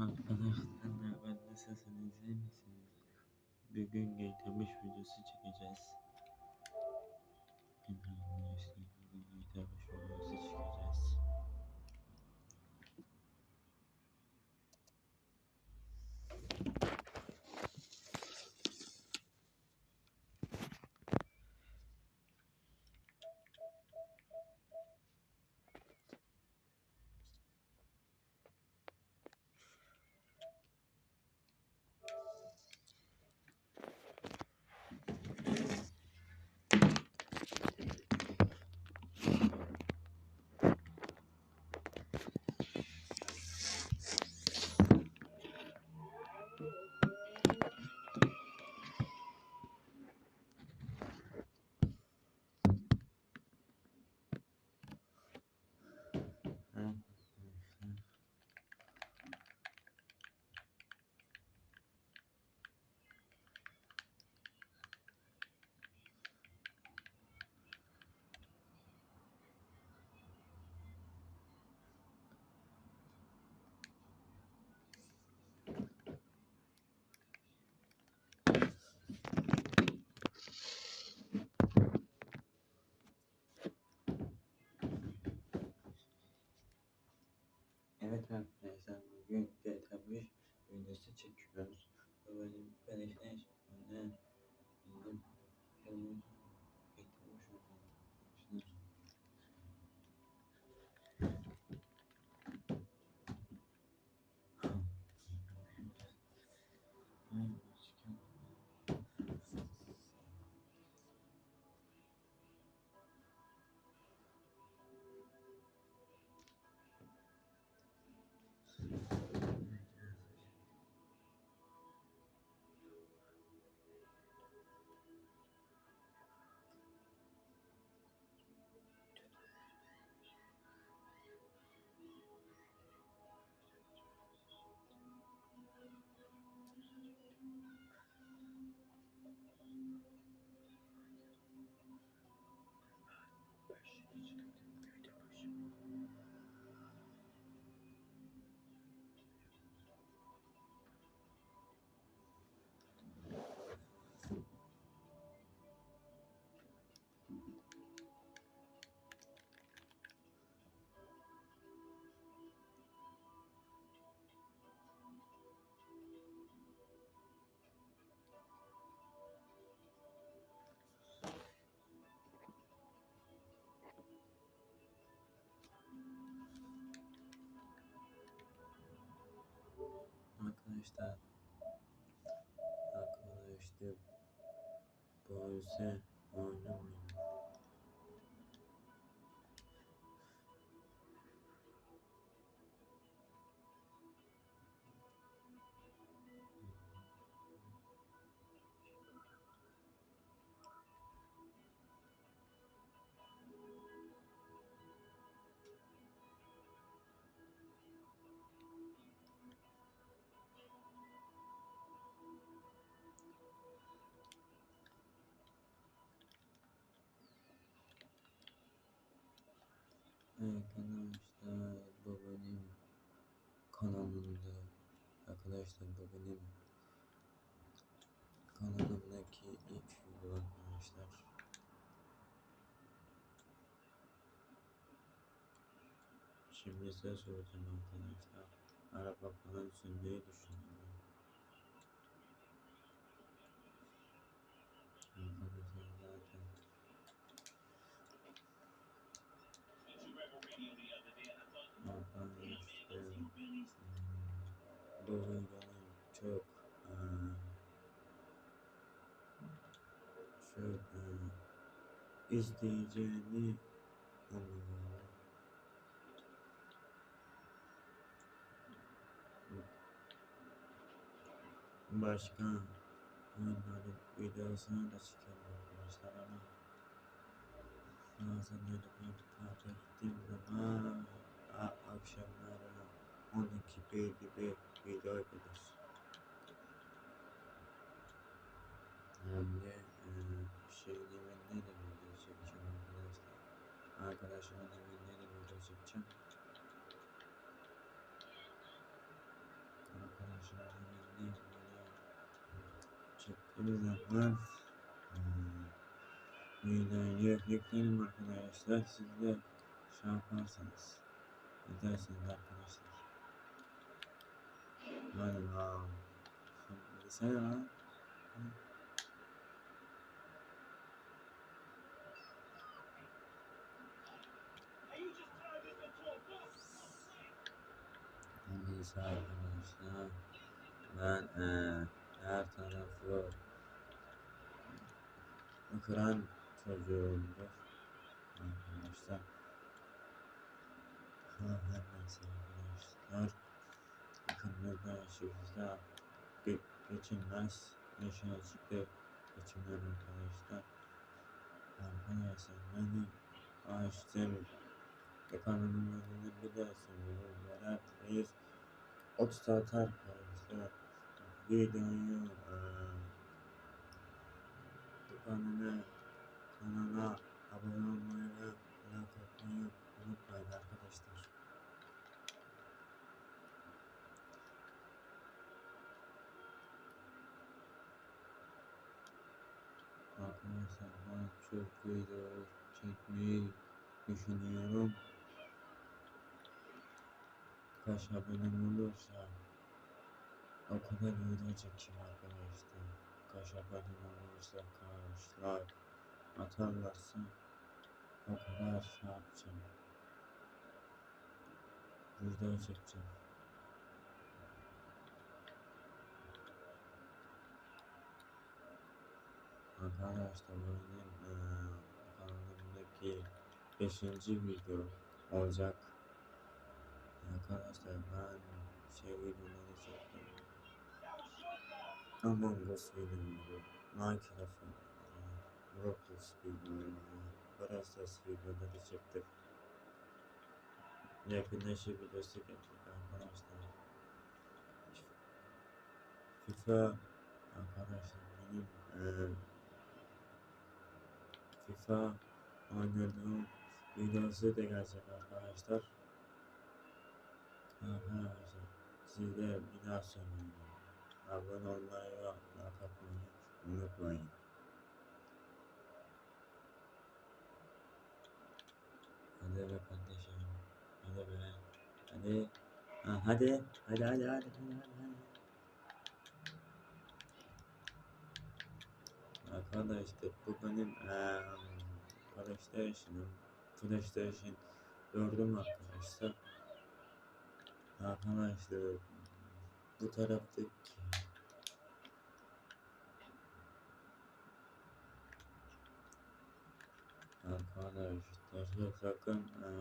Arkadaşlar ben nasılsınız iyi misiniz? Bugün gaytamış videosu çekeceğiz. Arkadaşlar bugün gaytamış videosu çekeceğiz. Arkadaşlar Evet arkadaşlar bugün GTA 5 videosu çekiyoruz. Benim belediye şimdi bizim kendimiz getirmiş olduk arkadaşlar. Arkadaşlar Arkadaşlar Boğaziçi oynamayın. Arkadaşlar bu benim kanalımda Arkadaşlar bu benim kanalımdaki ilk video arkadaşlar. Şimdi size soracağım arkadaşlar. Araba falan sürmeyi düşünüyorum Arkadaşlar zaten Arkadaşlar videonun çok çok izleyeceğini umuyorum. Başka oyunların videosunu da çekerim arkadaşlar ama bazen öyle bir parka gittiğim zaman akşamları 12 bir gibi video gelir. Hem de eee şeyin evinde de video çekeceğim arkadaşlar. Arkadaşımın evinde de video çekeceğim. Şimdi bildiğim böyle çektiğimiz zaman hmm, videoyu yükleyelim arkadaşlar. Siz de şey yaparsanız edersiniz arkadaşlar. Lan. Sen lan. Neyse arkadaşlar. Ben eee her tarafı kıran çocuğumdur. Arkadaşlar. Arkadaşlar. Yaşıyoruzda ge geçilmez yaşayacakta geçimler arkadaşlar. Arkadaşlar benim bir de söylüyorum. Berat Reis 30 saat arkadaşlar videoyu eee kanalına kanala abone olmayı ve like atmayı unutmayın arkadaşlar. Ben çok video çekmeyi düşünüyorum. Kaç abonem olursa o kadar video çekeceğim arkadaşlar. Kaç abonem olursa kaç like atarlarsa o kadar şey yapacağım. Video çekeceğim. Arkadaşlar benim eee kanalımdaki 5. video olacak. Arkadaşlar ben şey videoları çektim. Among Us videoları, Minecraft videoları, Roblox videoları, Brawl videoları çektim. Yakında şey videosu gelecek arkadaşlar. FIFA arkadaşlar benim eee FIFA oynadığım videosu da gelecek arkadaşlar. Arkadaşlar siz de bir daha söylüyorum. Abone olmayı ve like atmayı unutmayın. Hadi be kardeşim. Hadi be. Hadi. Ha, hadi. Hadi hadi hadi hadi hadi. hadi. Arkadaşlar bu benim eee PlayStation'ım. PlayStation 4'üm arkadaşlar. Arkadaşlar bu taraftaki Arkadaşlar sakın eee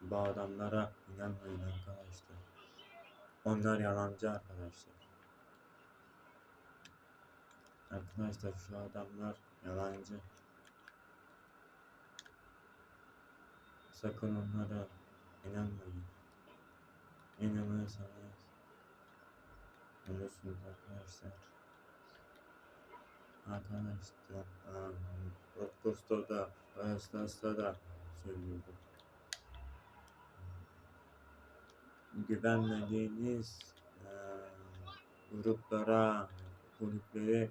bu adamlara inanmayın arkadaşlar. Onlar yalancı arkadaşlar. Arkadaşlar şu adamlar yalancı. Sakın onlara inanmayın. İnanırsanız ölürsünüz arkadaşlar. Arkadaşlar Rockcoaster'da, Ayaslas'ta da söylüyordum. Güvenmediğiniz eee, gruplara, kulüplere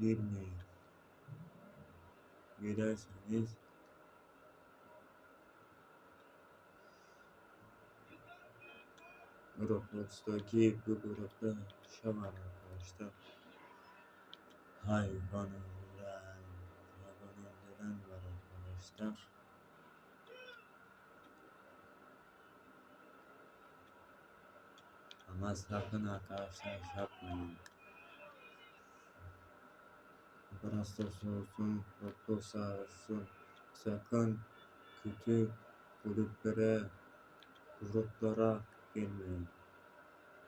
girmeyin. Girerseniz Roblox'taki bu grupta var arkadaşlar. Hayvan öldüren, hayvan öldüren var arkadaşlar. Ama sakın arkadaşlar şey Brastos olsun, Roblox olsun. Sakın kötü kulüplere, gruplara girmeyin.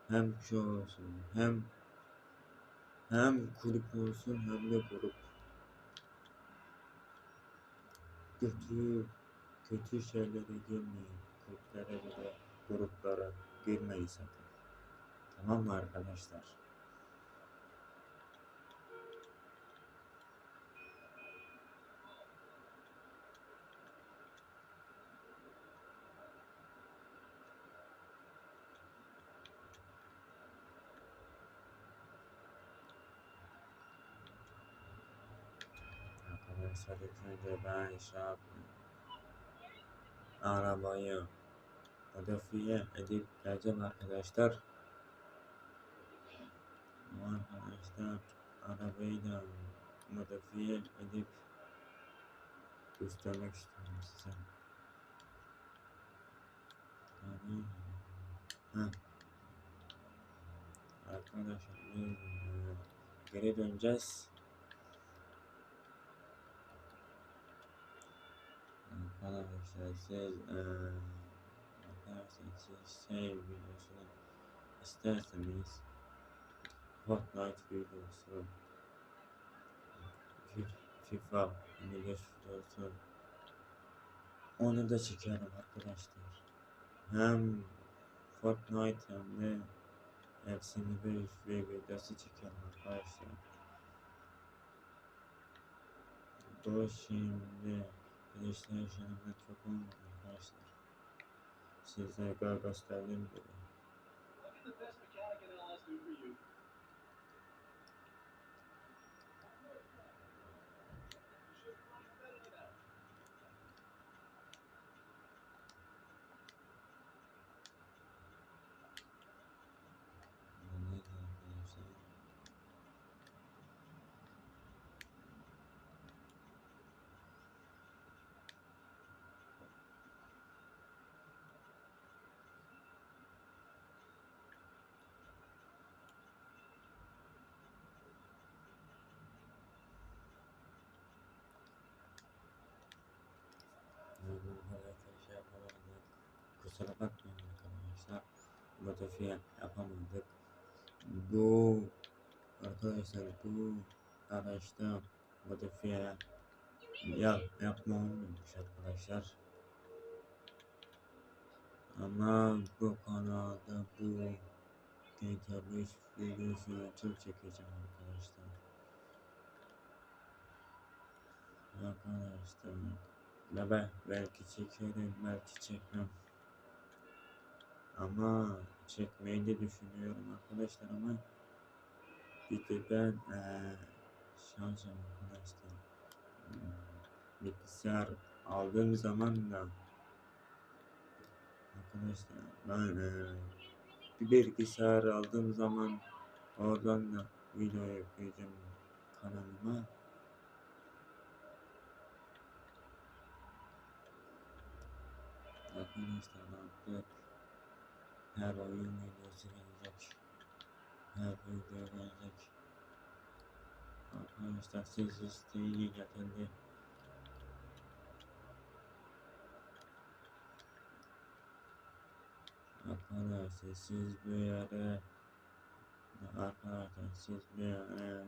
Hem şey olsun, hem hem kulüp olsun hem de grup. Kötü, kötü şeylere girmeyin. Kulüplere bile, gruplara girmeyin sakın. Tamam mı arkadaşlar? Önce ben şey yapayım. Arabayı modifiye edip geleceğim arkadaşlar. Arkadaşlar arabayı da modifiye edip göstermek istiyorum size. Yani, ha. Arkadaşlar geri döneceğiz. Arkadaşlar siz arkadaşlar siz şey videosunu isterseniz Fortnite videosu Fi- FIFA video videosu onu da çekerim arkadaşlar. Hem Fortnite hem de hepsini bir videosu çekerim arkadaşlar. Bu şimdi PlayStation'ımda çok olmadı arkadaşlar. Size gö- gösterdiğim gibi. the best mechanic in LS do for you. Neydi arkadaşlar? Yani bu hareketi şey yapamadık. Kusura bakmayın arkadaşlar. Modifiye yapamadık. Bu arkadaşlar bu araçta modifiye yap, yapma olmuyormuş arkadaşlar. Ama bu kanalda bu GTA 5 videosunu çok çekeceğim arkadaşlar. Arkadaşlar ve belki çekerim belki çekmem. Ama çekmeyi de düşünüyorum arkadaşlar ama bir de ben eee şansım arkadaşlar. Hmm, Bilgisayar aldığım zaman da arkadaşlar ben eee bir bilgisayar aldığım zaman oradan da video yapacağım kanalıma. Arkadaşlar artık her oyun gelecek. Her video gelecek. Arkadaşlar siz isteği yeterli. Arkadaşlar siz yere Arkadaşlar siz yere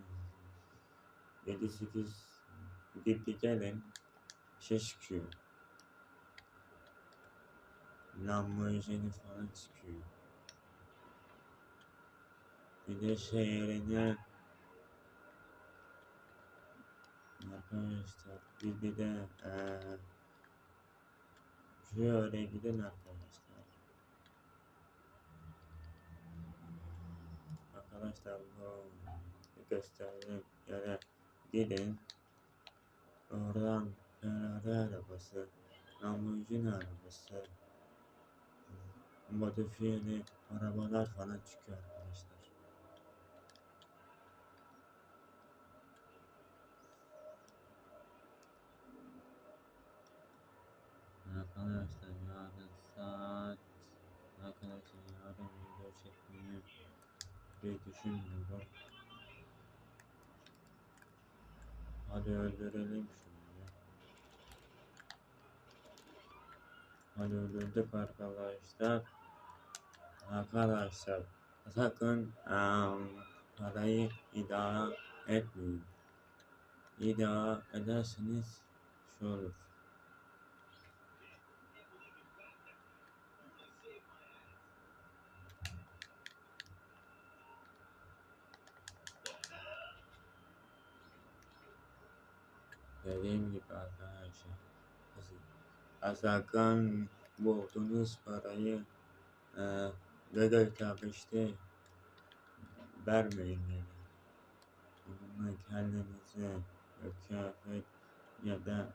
7-8 gidip gelin şey çıkıyor. Lamborghini falan çıkıyor. Bir de yerine arkadaşlar bir, bir de eee şöyle gidin arkadaşlar. Arkadaşlar bu gösterdiğim yere gidin. Oradan Ferrari arabası, Lamborghini arabası, modifiyeli arabalar falan çıkıyor arkadaşlar. Arkadaşlar yarın saat Arkadaşlar yarın video çekmeyi bir düşünmüyorum. Hadi öldürelim şunu. Hadi öldürdük arkadaşlar. Arkadaşlar sakın um, parayı iddia etmeyin. İddia ederseniz şu olur. Dediğim gibi arkadaşlar. Sakın bulduğunuz parayı e, Vedat abi işte vermeyin dedi. Bununla kendinize kıyafet ya da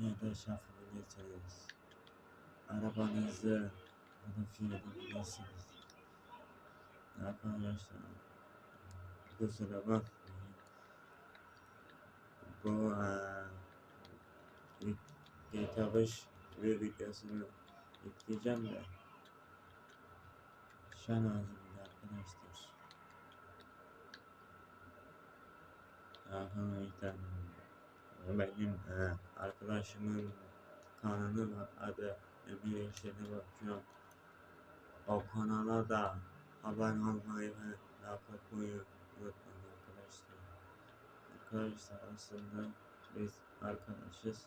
ya da şoförüyseniz arabanızı bunun fiyatındasınız. Arkadaşlar kusura bakmayın. Bu e, kitabış ve videosunu yükleyeceğim de şan ağzımda arkadaşlar. Arkadaşlar benim eee arkadaşımın kanalı var adı Emir Yaşar'a bakıyor. O kanala da abone olmayı ve like atmayı unutmayın arkadaşlar. Arkadaşlar aslında biz arkadaşız.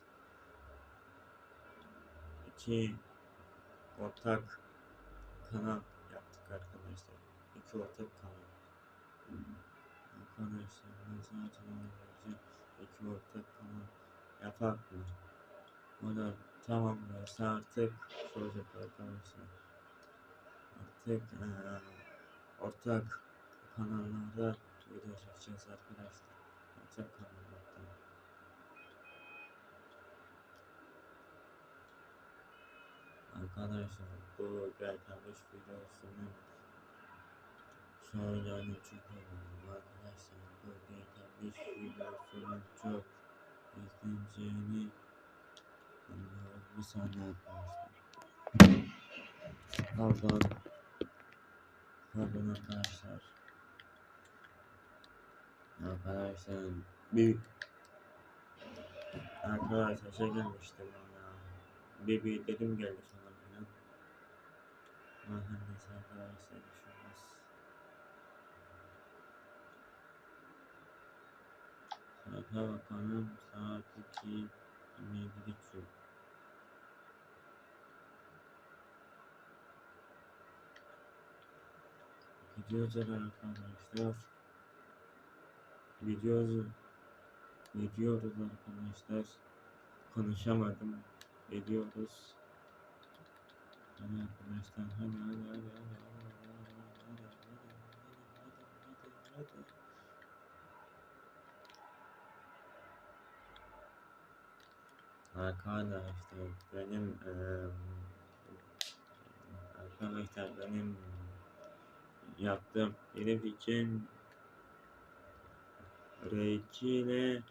İki ortak kanal yaptık arkadaşlar. İki ortak kanal. Arkadaşlar ben zaten önce iki ortak kanal yapak mı? O da tamamlarsa artık şey olacak arkadaşlar. Artık eee ortak kanallarda video çekeceğiz arkadaşlar. Ortak kanallarda. Arkadaşlar bu 5 videosunun çok önemli arkadaşlar. Bu 5 videosunun çok izleneceğini anlıyoruz. Bir saniye arkadaşlar. Pardon. Pardon arkadaşlar. Arkadaşlar bir arkadaşlar şey gelmişti bana. Bir bir dedim geldi falan filan. Mühendis arkadaşlar bir şey olmaz. Saate bakalım saat 2 27 geçiyor. Gidiyoruz arkadaşlar. Gidiyoruz. Gidiyoruz arkadaşlar. Konuşamadım. Gidiyoruz. Hadi hadi Arkadaşlar benim eee arkadaşlar benim yaptığım herif için R2 ile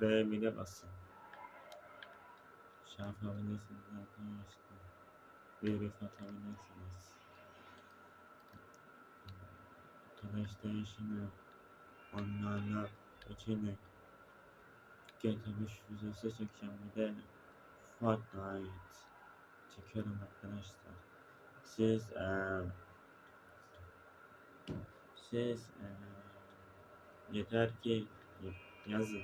R1'e basın. Yapabilirsiniz arkadaşlar. Verif atabilirsiniz. PlayStation'ı onlarla GTA 5 videosu çekeceğim bir de Fortnite çekiyorum arkadaşlar. Siz eee siz eee yeter ki yazın.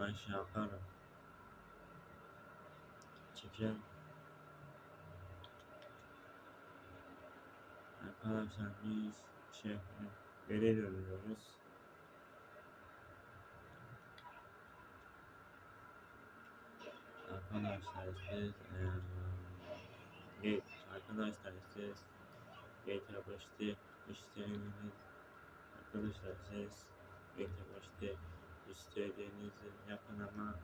Ben şey yaparım. Çekerim. Arkadaşlar biz şey veri dönüyoruz. Arkadaşlar siz eee arkadaşlar siz GTA 5'te istediğiniz arkadaşlar siz GTA 5'te istediğinizi yapın ama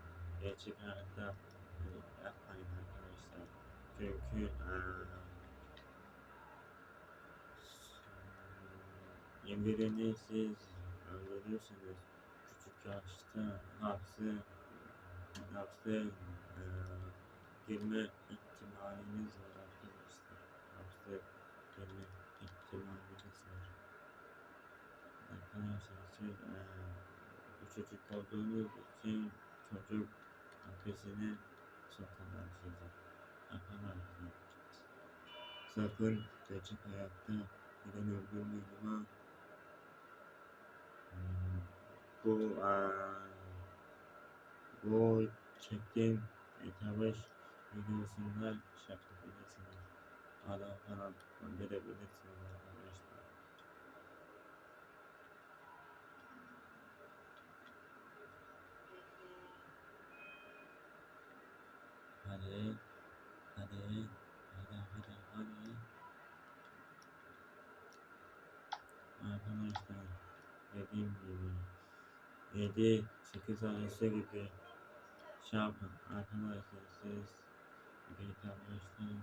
gerçek hayatta e, yapmayın arkadaşlar. Çünkü eee Yemirini siz öldürürsünüz. Küçük yaşta hapse hapse eee girme ihtimaliniz var arkadaşlar. Hapse girme ihtimaliniz var. Arkadaşlar siz eee bu çocuk olduğunuz için çocuk hapsine sokarlar sizi. Arkadaşlar sakın gerçek hayatta neden öldürmeyin ama bu eee bu çektiğim 5 videosunda şey yapabilirsiniz. Adam falan gönderebilirsiniz arkadaşlar. Hadi, hadi, hadi, hadi, hadi. Arkadaşlar 7 8 tanesi gibi şey yapın arkadaşlar siz GTA 5'ten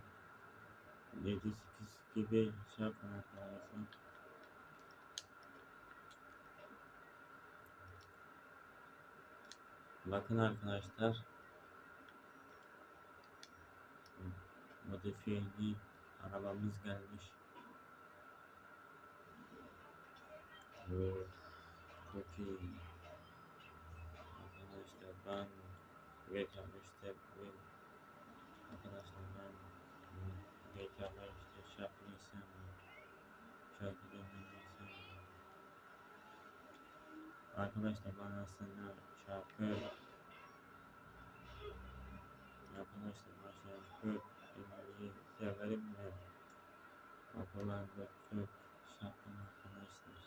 7 8 gibi şey yapın arkadaşlar. Bakın arkadaşlar. Modifiyeli arabamız gelmiş. Oo, çok iyi. Ben 5'te bu arkadaşlar ben GTA 5'te şey yapmayı sevmiyorum. Şarkı sevmiyorum. Arkadaşlar ben aslında şarkı Arkadaşlar ben şarkı dinlemeyi severim ve okullarda çok şarkı arkadaşlar.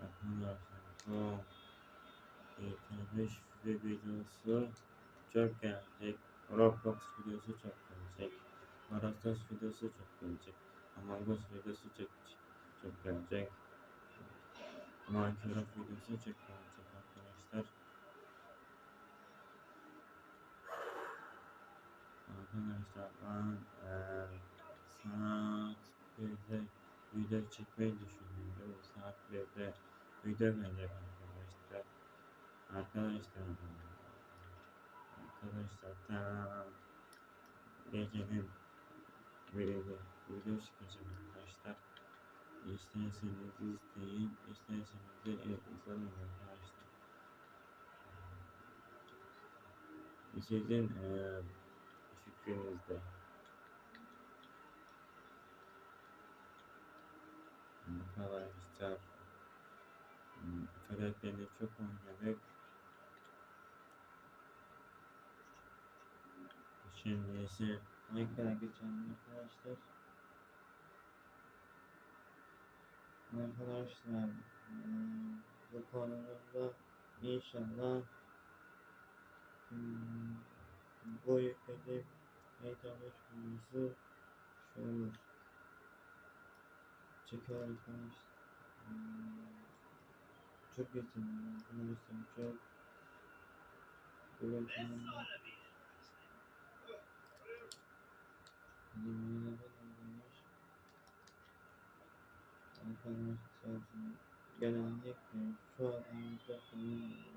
Arkadaşlar 5 videosu çok gelecek. Roblox videosu çok gelecek. Marastos videosu çok gelecek. Among Us videosu çok çok gelecek. Minecraft videosu çok gelecek arkadaşlar. Arkadaşlar ben eee saat 1'de video çekmeyi düşünüyorum. Saat 1'de video gelecek arkadaşlar. Arkadaşlar arkadaşlar tam gecenin birinde video çıkacak arkadaşlar. İsterseniz izleyin, isterseniz de izlemeyin arkadaşlar. Sizin eee fikrinizde. Arkadaşlar karakterini çok oynadık. Şimdi ise Minecraft'a geçelim arkadaşlar. Arkadaşlar bu konuda inşallah hmm, bu yüklediğim Meydandaş konusu şu olur. Çıkar arkadaşlar. Hmm, çok yetenekli arkadaşlar çok. Böyle tanımlar. Genellikle şu adamda falan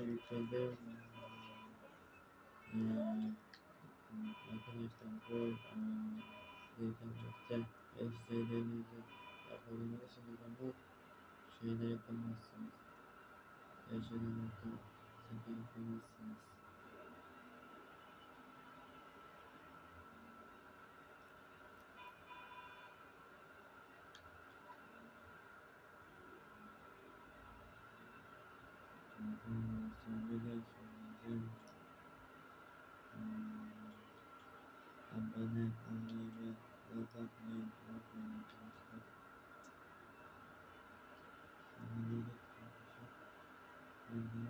ülkede eee, arkadaşlar bu internette istediğinizi yapabilirsiniz ama şeyde yapamazsınız. Sakın yapamazsınız. Arkadaşlar biliyorsunuz hmm, abone olmayı ve like atmayı unutmayın arkadaşlar. Şimdilik arkadaşlar. Şimdi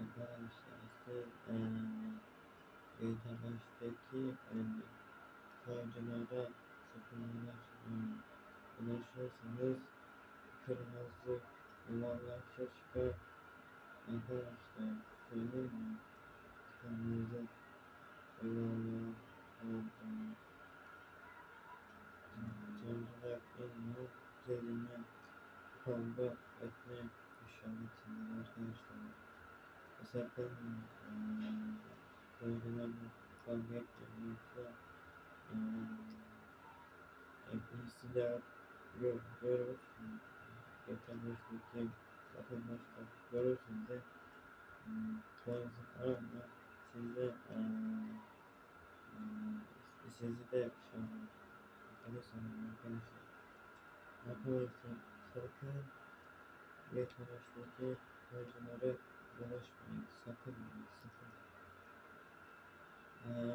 arkadaşlar siz eee GTA 5'teki eee koyunculara sakın ulaşmayın. Ulaşırsanız kırmızı yuvarlak şaşka arkadaşlar söyleyeyim mi? Kırmızı yuvarlak olduğunu Sonuçta elini üzerine kavga etme işaretinde arkadaşlar. Sakın kavga connected with the epistolar görürsün. Yetenmişteki satılmışta görürsün de Tanrı'nda size ee, hmm, sizi de şanlı. arkadaşlar. Arkadaşlar sakın yetenmişteki tercümelere bulaşmayın. Sakın, sakın.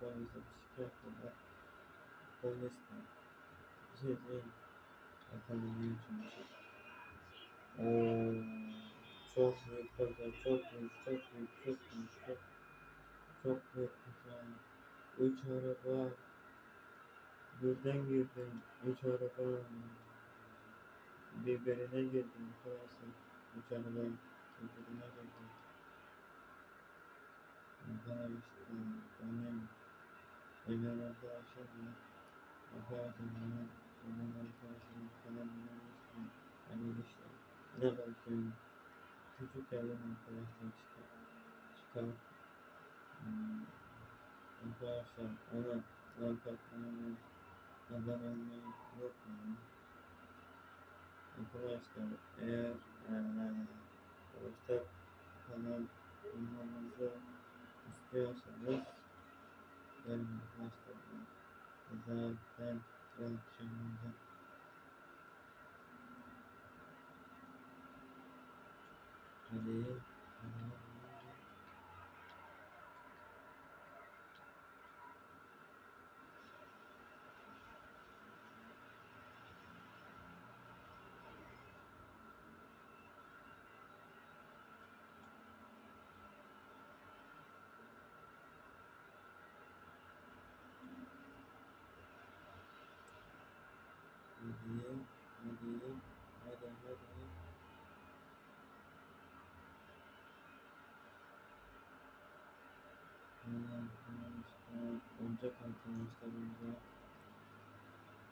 Polonezya, Psikiyatrı'da Polonezya, Zeytin, Efendim Yüzümüz. Çok büyük pazar, çok büyük, çok büyük, çok büyük, çok, çok büyük pazar. Üç araba, birden girdim, üç araba, birbirine girdim, parası, üç araba, birbirine girdim. Ben işte, benim, Имераташами, Ахатами, Имераташами, Каламинамиски, Амилиша, Навалкин, Чучукалина, Пластичка, Шкаф, Ахаша, Ана, Лакатами, Наданами, Рокмани, Просто Эр, Просто Канал, Мамаза, Успеха, Лес, el maestro de la traducción mundial. Allí hadi hadi hadi hadi arkadaşlar olacak arkadaşlarımıza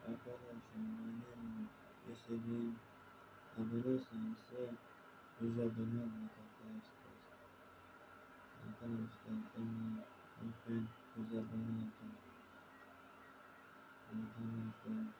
arkadaşlar benim istediğim abone sayısı 100 abone olmak arkadaşlar arkadaşlar beni lütfen 100 abone yapın arkadaşlar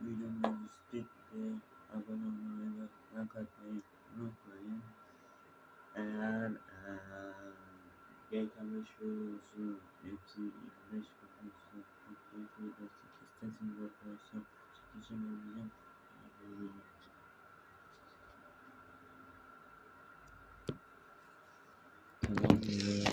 videomuzu izleyip abone olmayı ve like atmayı unutmayın. Eğer GK5 videosunu hepsi 25 videosu çok keyifli destek isterseniz arkadaşlar çekişim edeceğim. Tamam.